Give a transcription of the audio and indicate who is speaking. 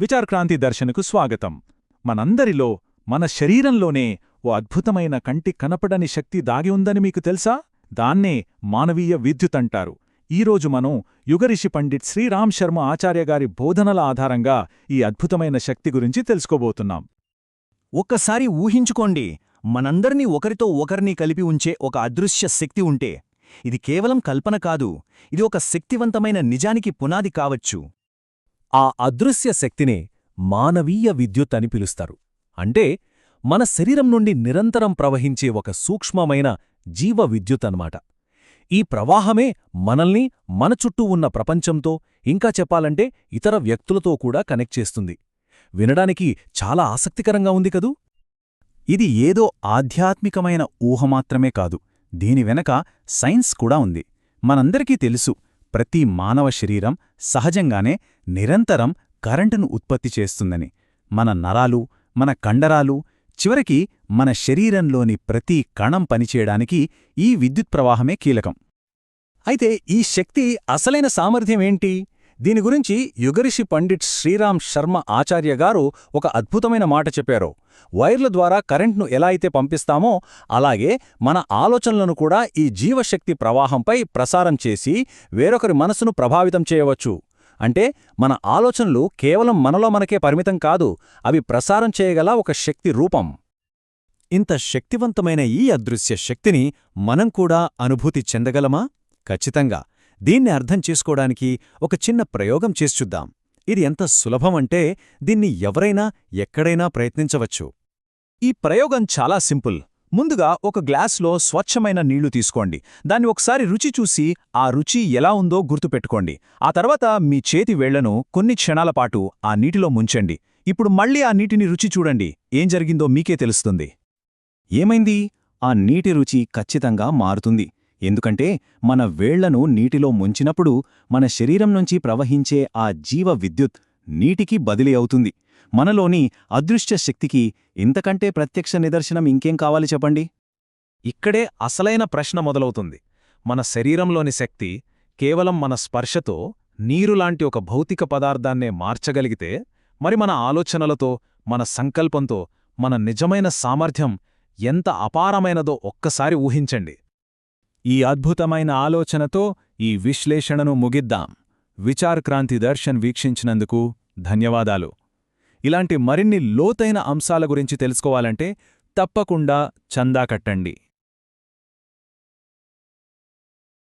Speaker 1: విచారక్రాంతి దర్శనకు స్వాగతం. మనందరిలో మన శరీరంలోనే ఓ అద్భుతమైన కంటి కనపడని శక్తి దాగి ఉందని మీకు తెలుసా? దాన్నే మానవీయ విద్యుత్ అంటారు. ఈరోజు మనం యుగరిషి పండిట్ శ్రీరామ్ శర్మ ఆచార్యగారి బోధనల ఆధారంగా ఈ అద్భుతమైన శక్తి గురించి తెలుసుకోబోతున్నాం.
Speaker 2: ఒక్కసారి ఊహించుకోండి మనందర్నీ ఒకరితో ఒకరిని కలిపి ఉంచే ఒక అదృశ్య శక్తి ఉంటే ఇది కేవలం కల్పన కాదు ఇది ఒక శక్తివంతమైన నిజానికి పునాది కావచ్చు.
Speaker 3: ఆ అదృశ్య శక్తినే మానవీయ విద్యుత్ అని పిలుస్తారు. అంటే మన శరీరం నుండి నిరంతరం ప్రవహించే ఒక సూక్ష్మమైన జీవ విద్యుత్ అన్నమాట ఈ ప్రవాహమే మనల్ని మన చుట్టూ ఉన్న ప్రపంచంతో ఇంకా చెప్పాలంటే ఇతర వ్యక్తులతో కూడా కనెక్ట్ చేస్తుంది. వినడానికి చాలా ఆసక్తికరంగా ఉంది కదూ?
Speaker 4: ఇది ఏదో ఆధ్యాత్మికమైన ఊహ మాత్రమే కాదు. దీని వెనక సైన్స్ కూడా ఉంది. మనందరికీ తెలుసు ప్రతి మానవ శరీరం సహజంగానే నిరంతరం కరెంటును ఉత్పత్తి చేస్తుందని. మన నరాలు మన కండరాలు చివరికి మన శరీరంలోని ప్రతి కణం పనిచేయడానికి ఈ విద్యుత్ ప్రవాహమే కీలకం.
Speaker 3: అయితే ఈ శక్తి అసలైన సామర్థ్యం ఏంటి? దీని గురించి యుగరిషి పండిట్ శ్రీరామ్ శర్మ ఆచార్య గారు ఒక అద్భుతమైన మాట చెప్పారు. వైర్ల ద్వారా కరెంట్ను ఎలా అయితే పంపిస్తామో అలాగే మన ఆలోచనలను కూడా ఈ జీవశక్తి ప్రవాహంపై ప్రసారం చేసి వేరొకరి మనసును ప్రభావితం చేయవచ్చు. అంటే మన ఆలోచనలు కేవలం మనలో మనకే పరిమితం కాదు అవి ప్రసారం చేయగల ఒక శక్తి రూపం. ఇంత శక్తివంతమైన ఈ అదృశ్య శక్తిని మనం కూడా అనుభూతి చెందగలమా? ఖచ్చితంగా. దీన్ని అర్థం చేసుకోవడానికి ఒక చిన్న ప్రయోగం చేసి చూద్దాం. ఇది ఎంత సులభమంటే దీన్ని ఎవరైనా ఎక్కడైనా ప్రయత్నించవచ్చు. ఈ ప్రయోగం చాలా సింపుల్. ముందుగా ఒక గ్లాస్లో స్వచ్ఛమైన నీళ్ళు తీసుకోండి. దాన్ని ఒకసారి రుచి చూసి ఆ రుచి ఎలా ఉందో గుర్తుపెట్టుకోండి. ఆ తర్వాత మీ చేతి వేళ్ళను కొన్ని క్షణాల పాటు ఆ నీటిలో ముంచండి. ఇప్పుడు మళ్ళీ ఆ నీటిని రుచి చూడండి. ఏం జరిగిందో మీకే తెలుస్తుంది.
Speaker 4: ఏమైంది? ఆ నీటి రుచి ఖచ్చితంగా మారుతుంది. ఎందుకంటే మన వేళ్ళను నీటిలో ముంచినప్పుడు మన శరీరం నుంచి ప్రవహించే ఆ జీవ విద్యుత్ నీటికి బదిలీ అవుతుంది. మనలోని అదృశ్య శక్తికి ఇంతకంటే ప్రత్యక్ష నిదర్శనం ఇంకేం కావాలి చెప్పండి?
Speaker 3: ఇక్కడే అసలైన ప్రశ్న మొదలవుతుంది. మన శరీరంలోని శక్తి కేవలం మన స్పర్శతో నీరులాంటి ఒక భౌతిక పదార్థాన్నే మార్చగలిగితే మరి మన ఆలోచనలతో మన సంకల్పంతో మన నిజమైన సామర్థ్యం ఎంత అపారమైనదో ఒక్కసారి ఊహించండి. ఈ అద్భుతమైన ఆలోచనతో ఈ విశ్లేషణను ముగిద్దాం. విచారక్రాంతి దర్శన్ వీక్షించినందుకు ధన్యవాదాలు. ఇలాంటి మరిన్ని లోతైన అంశాల గురించి తెలుసుకోవాలంటే తప్పకుండా చందా కట్టండి.